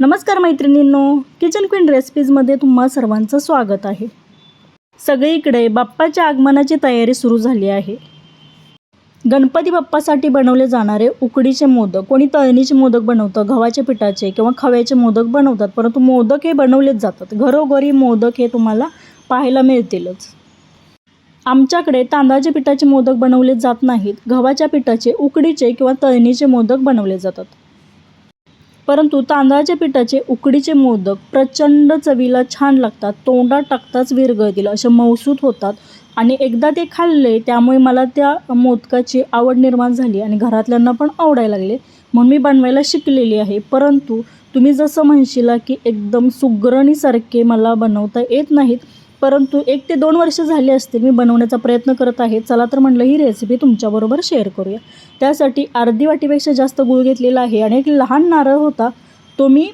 नमस्कार मैत्रिणींनो kitchen queen रेसिपीजमध्ये तुम्हा सर्वांचं स्वागत आहे. सगळीकडे बाप्पाच्या आगमनाची तयारी सुरू झाली आहे. गणपती बाप्पासाठी बनवले जाणारे उकडीचे मोदक कोणी तळणीचे मोदक बनवतं गव्हाच्या पिठाचे किंवा खव्याचे मोदक बनवतात परंतु मोदक हे बनवलेच जातात. घरोघरी मोदक हे तुम्हाला पाहायला मिळतीलच. आमच्याकडे तांदळाच्या पिठाचे मोदक बनवले जात नाहीत गव्हाच्या पिठाचे उकडीचे किंवा तळणीचे मोदक बनवले जातात. परंतु तांदळाच्या पिठाचे उकडीचे मोदक प्रचंड चवीला छान लागतात. तोंडात टाकताच विरघळतील असे मौसूत होतात. आणि एकदा ते खाल्ले त्यामुळे मला त्या मोदकाची आवड निर्माण झाली आणि घरातल्यांना पण आवडायला लागले. म्हणून मी बनवायला शिकलेली आहे. परंतु तुम्ही जसं म्हणशिला की एकदम सुगरणीसारखे मला बनवता येत नाहीत परंतु एक ते दोन वर्ष झाले असतील मी बनवण्याचा प्रयत्न करत आहे चला तर म्हणलं ही रेसिपी तुमच्याबरोबर शेअर करूया. त्यासाठी अर्धी वाटीपेक्षा जास्त गूळ घेतलेला आहे आणि एक लहान नारळ होता तो मी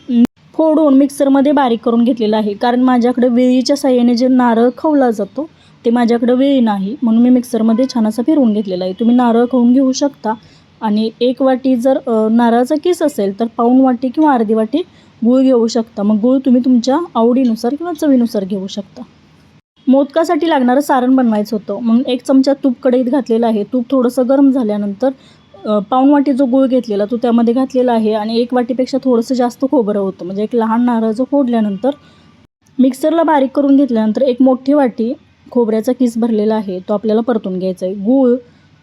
फोडून मिक्सरमध्ये बारीक करून घेतलेला आहे. कारण माझ्याकडे विळीच्या साह्याने जे नारळ खवला जातो ते माझ्याकडे वेळी नाही. म्हणून मी मिक्सरमध्ये छान असा फिरवून घेतलेला आहे. तुम्ही नारळ खाऊन घेऊ शकता. आणि एक वाटी जर नारळाचा किस असेल तर पाऊण वाटी किंवा अर्धी वाटी गूळ घेऊ शकता. मग गूळ तुम्ही तुमच्या आवडीनुसार किंवा चवीनुसार घेऊ शकता. मोदकासाठी लागणारं सारण बनवायचं होतं. म्हणून एक चमचा तूप कढईत घातलेलं आहे. तूप थोडंसं गरम झाल्यानंतर अ, पाऊण वाटी जो गूळ घेतलेला तो त्यामध्ये घातलेला आहे आणि एक वाटीपेक्षा थोडंसं जास्त खोबरं होतं. म्हणजे एक लहान नारळ जो फोडल्यानंतर मिक्सरला बारीक करून घेतल्यानंतर एक मोठी वाटी खोबऱ्याचा किस भरलेला आहे. तो आपल्याला परतून घ्यायचा आहे. गूळ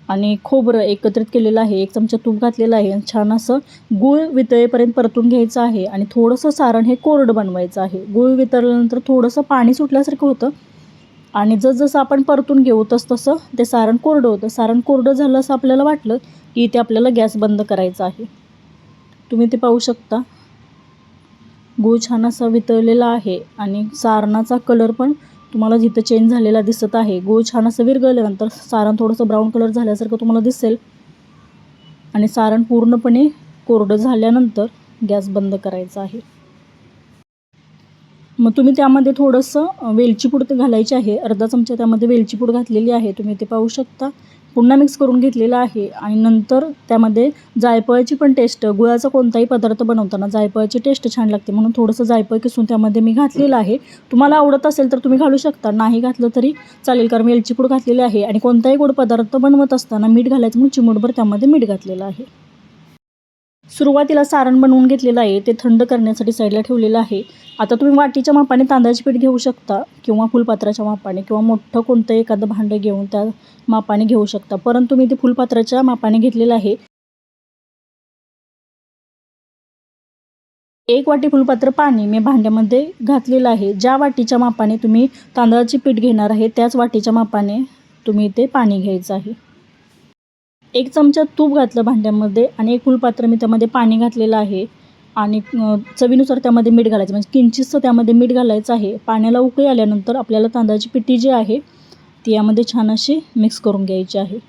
आणि खोबरं एकत्रित केलेलं आहे. एक चमचा तूप घातलेलं आहे आणि छान असं गूळ वितळेपर्यंत परतून घ्यायचं आहे आणि थोडंसं सारण हे कोरडं बनवायचं आहे. गूळ वितळल्यानंतर थोडंसं पाणी सुटल्यासारखं होतं. आणि जसजसं आपण परतून घेऊ तस तसं ते सारण कोरडं होतं. सारण कोरडं झालं असं आपल्याला वाटलं की इथे आपल्याला गॅस बंद करायचा आहे. तुम्ही ते पाहू शकता. गूळ छान असा वितळलेला आहे आणि सारणाचा कलर पण तुम्हाला जिथं चेंज झालेला दिसत आहे गूळ छान असं विरगळल्यानंतर सारण थोडंसं ब्राऊन कलर झाल्यासारखं तुम्हाला दिसेल. आणि सारण पूर्णपणे कोरडं झाल्यानंतर गॅस बंद करायचा आहे. मग तुम्ही त्यामध्ये थोडंसं वेलचीपूड वेलची पूड घालायची आहे. अर्धा चमचा त्यामध्ये वेलची पूड घातलेली आहे. तुम्ही ते पाहू शकता. पुन्हा मिक्स करून घेतलेलं आहे. आणि नंतर त्यामध्ये जायफळाची पण टेस्ट गुळाचा कोणताही पदार्थ बनवताना जायफळाची टेस्ट छान लागते. म्हणून थोडंसं जायफळ किसून त्यामध्ये मी घातलेलं आहे. तुम्हाला आवडत असेल तर तुम्ही घालू शकता. नाही घातलं तरी चालेल. कारण वेलची पूड घातलेली आहे. आणि कोणताही गोड पदार्थ बनवत असताना मीठ घालायचं म्हणून चिमूटभर त्यामध्ये मीठ घातलेलं आहे. सुरुवातीला सारण बनवून घेतलेलं आहे ते थंड करण्यासाठी साईडला ठेवलेलं आहे. आता तुम्ही वाटीच्या मापाने तांदळाचे पीठ घेऊ शकता किंवा फुलपात्राच्या मापाने किंवा मोठं कोणतं एखादं भांडं घेऊन त्या मापाने घेऊ शकता. परंतु मी ते फुलपात्राच्या मापाने घेतलेलं आहे. एक वाटी फुलपात्र पाणी मी भांड्यामध्ये घातलेलं आहे. ज्या वाटीच्या मापाने तुम्ही तांदळाचे पीठ घेणार आहे त्याच वाटीच्या मापाने तुम्ही ते पाणी घ्यायचं आहे. एक चमचा तूप घातलं भांड्यामध्ये आणि एक फुलपात्र मी त्यामध्ये पाणी घातलेलं आहे. आणि चवीनुसार त्यामध्ये मीठ घालायचं. म्हणजे किंचितचं त्यामध्ये मीठ घालायचं आहे. पाण्याला उकळी आल्यानंतर आपल्याला तांदळाची पिठी जी आहे ती यामध्ये छान अशी मिक्स करून घ्यायची आहे.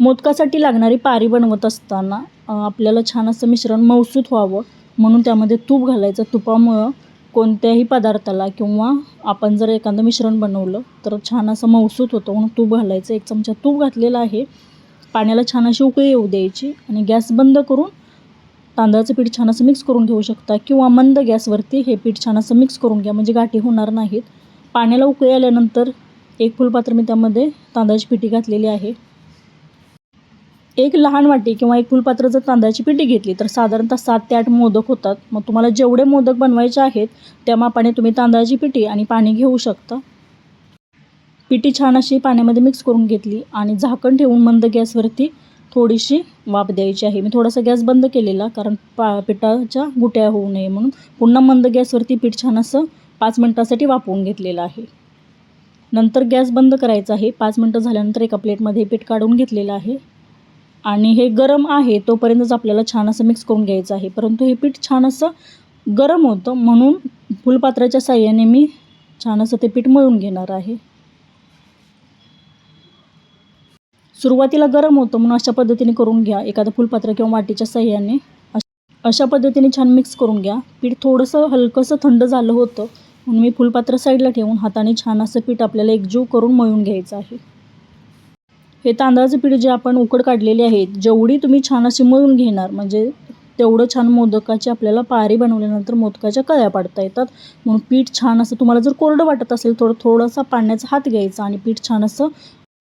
मोदकासाठी लागणारी पारी बनवत असताना आपल्याला छान असं मिश्रण मौसूत व्हावं. म्हणून त्यामध्ये तूप घालायचं. तुपामुळं कोणत्याही पदार्थाला किंवा आपण जर एखादं मिश्रण बनवलं तर छान असं मौसूत होतं. म्हणून तूप घालायचं. एक चमचा तूप घातलेला आहे. पाण्याला छान अशी उकळी येऊ द्यायची आणि गॅस बंद करून तांदळाचं पीठ छान असं मिक्स करून घेऊ शकता किंवा मंद गॅसवरती हे पीठ छान असं मिक्स करून घ्या. म्हणजे गाठी होणार नाहीत. पाण्याला उकळी आल्यानंतर एक फुलपात्र मी त्यामध्ये तांदळाची पिठी घातलेली आहे. एक लहान वाटी किंवा एक फुलपात्र जर तांदळाची पिठी घेतली तर साधारणतः सात ते आठ मोदक होतात. मग तुम्हाला जेवढे मोदक बनवायचे आहेत त्या मापाने तुम्ही तांदळाची पिठी आणि पाणी घेऊ शकता. पिठी छान अशी पाण्यामध्ये मिक्स करून घेतली आणि झाकण ठेवून मंद गॅसवरती थोडीशी वाफ द्यायची आहे. मी थोडासा गॅस बंद केलेला कारण पा पिठाच्या गुट्या होऊ नये म्हणून पुन्हा मंद गॅसवरती पीठ छान असं पाच मिनटासाठी वापरून घेतलेलं आहे. नंतर गॅस बंद करायचा आहे. पाच मिनटं झाल्यानंतर एका प्लेटमध्ये पीठ काढून घेतलेलं आहे. आणि हे गरम आहे तोपर्यंतच आपल्याला छान असं मिक्स करून घ्यायचं आहे. परंतु हे पीठ छान असं गरम होतं म्हणून फुलपात्राच्या साह्याने मी छान असं ते पीठ मळून घेणार आहे. सुरुवातीला गरम होतं म्हणून अशा पद्धतीने करून घ्या. एखादं फुलपात्र किंवा वाटीच्या साह्याने अशा पद्धतीने छान मिक्स करून घ्या. पीठ थोडंसं हलकंसं थंड झालं होतं म्हणून मी फुलपात्र साईडला ठेवून हाताने छान असं पीठ आपल्याला एकजीव करून मळून घ्यायचं आहे. हे तांदळाचं पीठ जे आपण उकड काढलेले आहे जेवढी तुम्ही छान अशी मळून घेणार म्हणजे तेवढं छान मोदकाची आपल्याला पारी बनवल्यानंतर मोदकाच्या कळ्या पाडता येतात. म्हणून पीठ छान असं तुम्हाला जर कोरडं वाटत असेल थोडं थोडासा पाण्याचा हात घ्यायचा आणि पीठ छान असं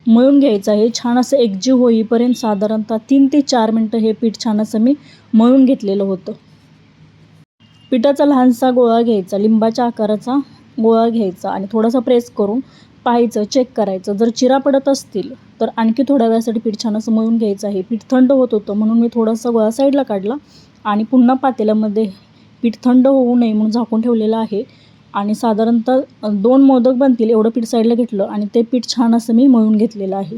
मळून घ्यायचं आहे. छान असं एकजीव होईपर्यंत साधारणतः तीन ते चार मिनटं हे पीठ छान असं मी मळून घेतलेलं होतं. पिठाचा लहानसा गोळा घ्यायचा लिंबाच्या आकाराचा गोळा घ्यायचा आणि थोडासा प्रेस करून पाहायचं चेक करायचं. जर चिरा पडत असतील तर आणखी थोड्या वेळासाठी पीठ छान असं मळून घ्यायचं आहे. पीठ थंड होत होतं म्हणून मी थोडासा गोळा साईडला काढला आणि पुन्हा पातेल्यामध्ये पीठ थंड होऊ नये म्हणून झाकून ठेवलेलं आहे. आणि साधारणतः दोन मोदक बनतील एवढं पीठ साईडला घेतलं आणि ते पीठ छान असं मी मळून घेतलेलं आहे.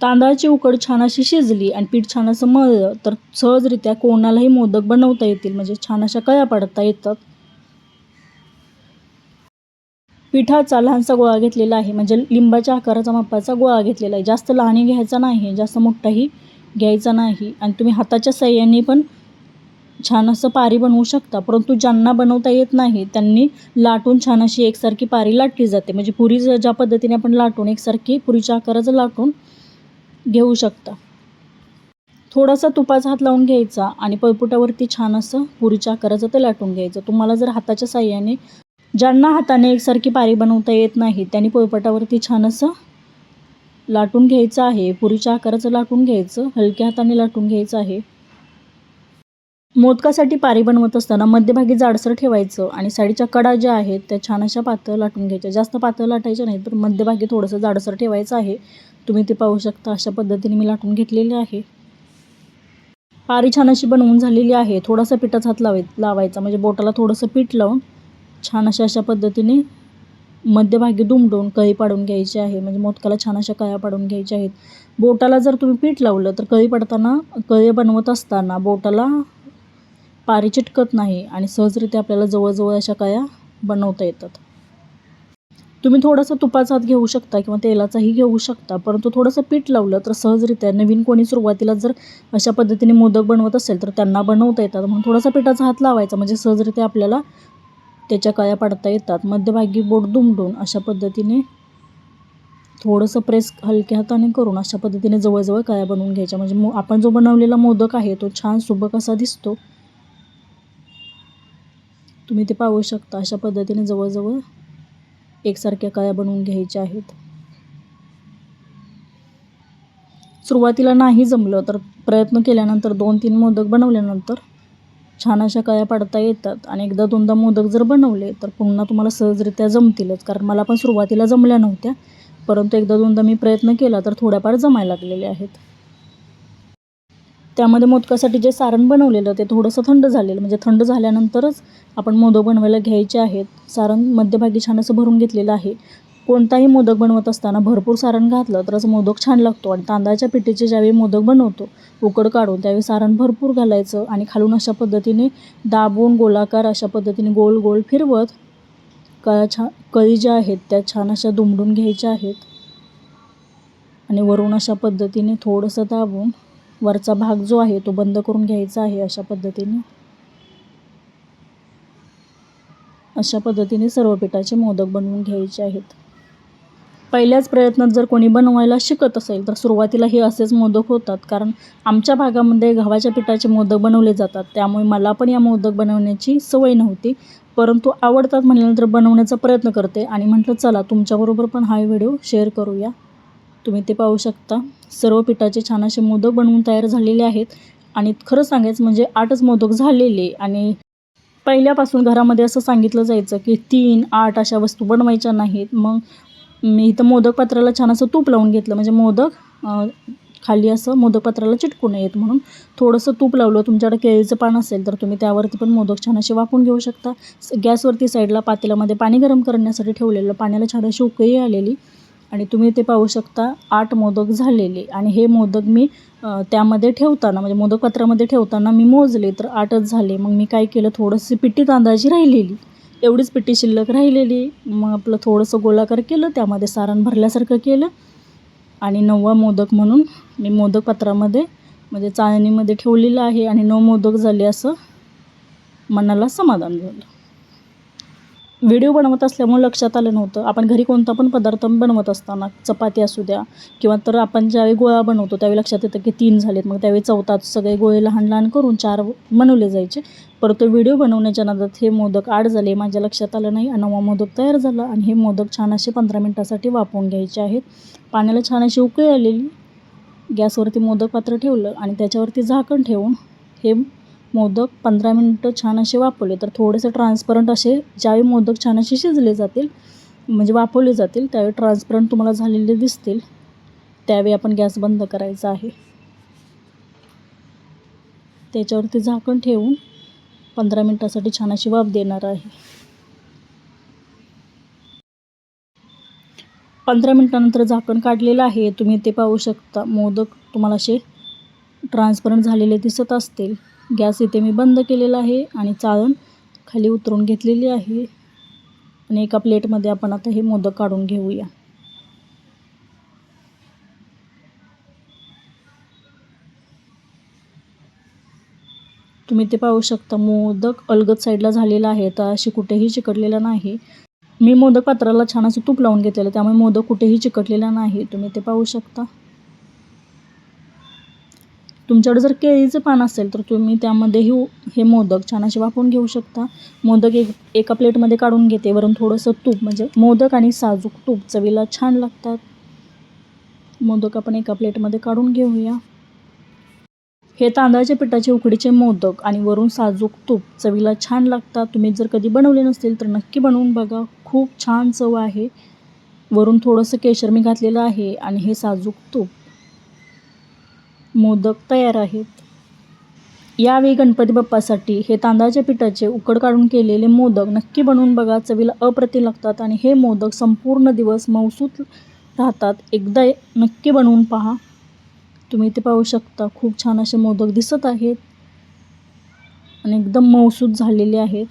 तांदळाची उकड छान अशी शिजली आणि पीठ छान असं मळलं तर सहजरित्या कोणालाही मोदक बनवता येतील. म्हणजे छान अशा कळ्या पाडता येतात. पिठाचा लहानसा गोळा घेतलेला आहे. म्हणजे लिंबाच्या आकाराचा मापाचा गोळा घेतलेला आहे. जास्त लहानही घ्यायचा नाही जास्त मोठाही घ्यायचा नाही. आणि तुम्ही हाताच्या सहाय्याने पण छान असं पारी बनवू शकता. परंतु ज्यांना बनवता येत नाही त्यांनी लाटून छान अशी एकसारखी पारी लाटली जाते. म्हणजे पुरी ज्या पद्धतीने आपण लाटून एकसारखी पुरीच्या आकाराचं लाटून घेऊ शकता. थोडासा तुपाचा हात लावून घ्यायचा आणि पळपुटावरती छान असं पुरीच्या आकाराचं ते लाटून घ्यायचं. तुम्हाला जर हाताच्या साह्याने ज्यांना हाताने एकसारखी पारी बनवता येत नाही त्यांनी पोळपाटावरती छान असं लाटून घ्यायचं आहे. पुरीच्या आकाराचं लाटून घ्यायचं हलक्या हाताने लाटून घ्यायचं आहे. मोदकासाठी पारी बनवत असताना मध्यभागी जाडसर ठेवायचं आणि साईडच्या कडा ज्या आहेत त्या छान अशा पातळ लाटून घ्यायच्या. जास्त पातळ लाटायच्या नाही तर मध्यभागी थोडंसं जाडसर ठेवायचं आहे. तुम्ही ते पाहू शकता अशा पद्धतीने मी लाटून घेतलेले आहे. पारी छान अशी बनवून झालेली आहे. थोडासा पिठाचा हात लावाय लावायचा म्हणजे बोटाला थोडंसं पीठ लावून छान अशा अशा पद्धतीने मध्यभागी दुमडून कळी पाडून घ्यायची आहे. म्हणजे मोदकाला छान अशा कळ्या पाडून घ्यायच्या आहेत. बोटाला जर तुम्ही पीठ लावलं तर कळी पडताना कळी बनवत असताना बोटाला पारी चिटकत नाही आणि सहजरित्या आपल्याला जवळजवळ अशा कळ्या बनवता येतात. तुम्ही थोडासा तुपाचा हात घेऊ शकता किंवा तेलाचाही घेऊ शकता परंतु थोडंसं पीठ लावलं तर सहजरित्या नवीन कोणी सुरुवातीला जर अशा पद्धतीने मोदक बनवत असेल तर त्यांना बनवता येतात. म्हणून थोडासा पिठाचा हात लावायचा म्हणजे सहजरित्या आपल्याला त्याच्या कळ्या पाडता येतात. मध्यभागी बोट दुमडून अशा पद्धतीने थोडंसं प्रेस हलक्या हाताने करून अशा पद्धतीने जवळजवळ कळ्या बनवून घ्यायच्या. म्हणजे मो आपण जो बनवलेला मोदक आहे तो छान सुबक असा दिसतो तुम्ही ते पाहू शकता. अशा पद्धतीने जवळजवळ एकसारख्या कळ्या बनवून घ्यायच्या आहेत. सुरुवातीला नाही जमलं तर प्रयत्न केल्यानंतर दोन तीन मोदक बनवल्यानंतर छान अशा कळ्या पाडता येतात. आणि एकदा दोनदा मोदक जर बनवले तर पुन्हा तुम्हाला सहजरित्या जमतीलच. कारण मला पण सुरुवातीला जमल्या नव्हत्या. परंतु एकदा दोनदा मी प्रयत्न केला तर थोड्याफार जमायला लागलेले आहेत. त्यामध्ये मोदकासाठी जे सारण बनवलेलं ते थोडंसं थंड झालेलं. म्हणजे थंड झाल्यानंतरच आपण मोदक बनवायला घ्यायचे आहेत. सारण मध्यभागी छान असं भरून घेतलेलं आहे. कोणताही मोदक बनवत असताना भरपूर सारण घातलं तरच मोदक छान लागतो आणि तांदळाच्या पिठीचे ज्यावेळी मोदक बनवतो उकड काढून त्यावेळी सारण भरपूर घालायचं आणि खालून अशा पद्धतीने दाबून गोलाकार अशा पद्धतीने गोल गोल फिरवत क छा कळी ज्या आहेत त्या छान अशा दुमडून घ्यायच्या आहेत. आणि वरून अशा पद्धतीने थोडंसं दाबून वरचा भाग जो आहे तो बंद करून घ्यायचा आहे अशा पद्धतीने. अशा पद्धतीने सर्व पिठाचे मोदक बनवून घ्यायचे आहेत. पहिल्याच प्रयत्नात जर कोणी बनवायला शिकत असेल तर सुरुवातीला हे असेच मोदक होतात. कारण आमच्या भागामध्ये गव्हाच्या पिठाचे मोदक बनवले जातात. त्यामुळे मला पण या मोदक बनवण्याची सवय नव्हती. परंतु आवडतात म्हटल्यानंतर बनवण्याचा प्रयत्न करते आणि म्हटलं चला तुमच्याबरोबर पण हा व्हिडिओ शेअर करूया. तुम्ही ते पाहू शकता. सर्व पिठाचे छान असे मोदक बनवून तयार झालेले आहेत. आणि खरं सांगायचं म्हणजे आठच मोदक झालेले. आणि पहिल्यापासून घरामध्ये असं सांगितलं जायचं की तीन आठ अशा वस्तू बनवायच्या नाहीत. मग मी इथं मोदक पात्राला छान असं तूप लावून घेतलं. म्हणजे मोदक खाली असं मोदक पात्राला चिटकू नयेत म्हणून. थोडंसं तूप लावलं. तुमच्याकडे केळीचं पान असेल तर तुम्ही त्यावरती पण मोदक छान असे वापून घेऊ शकता. गॅसवरती साईडला पातेल्यामध्ये पाणी गरम करण्यासाठी ठेवलेलं पाण्याला छान अशी उकळी आलेली आणि तुम्ही ते पाहू शकता आठ मोदक झालेले. आणि हे मोदक मी त्यामध्ये ठेवताना म्हणजे मोदक पात्रामध्ये ठेवताना मी मोजले तर आठच झाले. मग मी काय केलं? थोडंशी पिठी तांदळाची राहिलेली. एवढीच पिठी शिल्लक राहिलेली. मग आपलं थोडंसं गोलाकार केलं त्यामध्ये सारण भरल्यासारखं केलं. आणि नववा मोदक म्हणून मी मोदक पात्रामध्ये म्हणजे चाळणीमध्ये ठेवलेलं आहे आणि नऊ मोदक झाले असं मनाला समाधान झालं. व्हिडिओ बनवत असल्यामुळे लक्षात आलं नव्हतं. आपण घरी कोणता पण पदार्थ बनवत असताना चपाती असू द्या किंवा तर आपण ज्यावेळी गोळा बनवतो त्यावेळी लक्षात येतं की तीन झालेत. मग त्यावेळी चौथा सगळे गोळे लहान लहान करून चार बनवले जायचे. परंतु व्हिडिओ बनवण्याच्या नादात हे मोदक आड झाले माझ्या लक्षात आलं नाही. आणि नवा मोदक तयार झाला आणि हे मोदक छान असे पंधरा मिनटासाठी वापरून घ्यायचे आहेत. पाण्याला छान अशी उकळी आलेली. गॅसवरती मोदक पात्र ठेवलं आणि त्याच्यावरती झाकण ठेवून हे मोदक पंधरा मिनटं छान असे वापरले तर थोडेसे ट्रान्सपरंट असे ज्यावेळी मोदक छान असे शिजले जातील म्हणजे वापरले जातील त्यावेळी ट्रान्सपरंट तुम्हाला झालेले दिसतील. त्यावेळी आपण गॅस बंद करायचा आहे. त्याच्यावरती झाकण ठेवून पंधरा मिनटासाठी छान अशी वाफ देणार आहे. पंधरा मिनटानंतर झाकण काढलेलं आहे. तुम्ही ते पाहू शकता. मोदक तुम्हाला असे ट्रान्सपरंट झालेले दिसत असतील. गॅस इथे मी बंद केलेला आहे आणि चाळण खाली उतरून घेतलेली आहे. आणि एका प्लेटमध्ये आपण आता हे मोदक काढून घेऊया. तुम्ही ते पाहू शकता मोदक अलगद साईडला झालेला आहे. तर अशी कुठेही चिकटलेला नाही. मी मोदक पात्राला छान असं तूप लावून घेतलेलं त्यामुळे मोदक कुठेही चिकटलेला नाही. तुम्ही ते पाहू शकता. तुमच्याकडे जर केळीचं पान असेल तर तुम्ही त्यामध्येही हे मोदक छान असे वापरून घेऊ शकता. मोदक एक एका प्लेटमध्ये काढून घेते. वरून थोडंसं तूप म्हणजे मोदक आणि साजूक तूप चवीला छान लागतात. मोदक आपण एका प्लेटमध्ये काढून घेऊया. हे तांदळाच्या पिठाचे उकडीचे मोदक आणि वरून साजूक तूप चवीला छान लागतात. तुम्ही जर कधी बनवले नसतील तर नक्की बनवून बघा. खूप छान चव आहे. वरून थोडंसं केशर मी घातलेलं आहे आणि हे साजूक तूप मोदक तयार आहेत. यावेळी गणपती बाप्पासाठी हे तांदळाच्या पिठाचे उकड काढून केलेले मोदक नक्की बनवून बघा. चवीला अप्रतिम लागतात आणि हे मोदक संपूर्ण दिवस मौसूत राहतात. एकदा नक्की बनवून पहा. तुम्ही ते पाहू शकता खूप छान असे मोदक दिसत आहेत आणि एकदम मौसूत झालेले आहेत.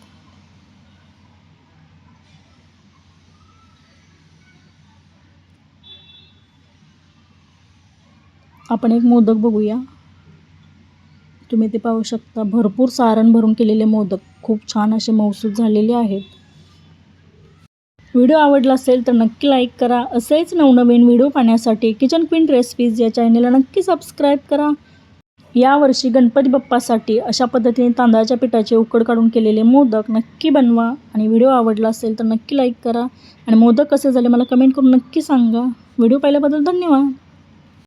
आपण एक मोदक बघूया. तुम्ही ते पाहू शकता. भरपूर सारण भरून केलेले मोदक. खूप छान असे मौसूद झालेले आहेत. व्हिडिओ आवडला असेल तर नक्की लाईक करा. असेच नवनवीन व्हिडिओ पाहण्यासाठी किचन क्वीन रेसिपीज या चॅनेलला नक्की सबस्क्राईब करा. यावर्षी गणपती बाप्पासाठी अशा पद्धतीने तांदळाच्या पिठाचे उकड काढून केलेले मोदक नक्की बनवा. आणि व्हिडिओ आवडला असेल तर नक्की लाईक करा. आणि मोदक कसे झाले मला कमेंट करून नक्की सांगा. व्हिडिओ पाहिल्याबद्दल धन्यवाद.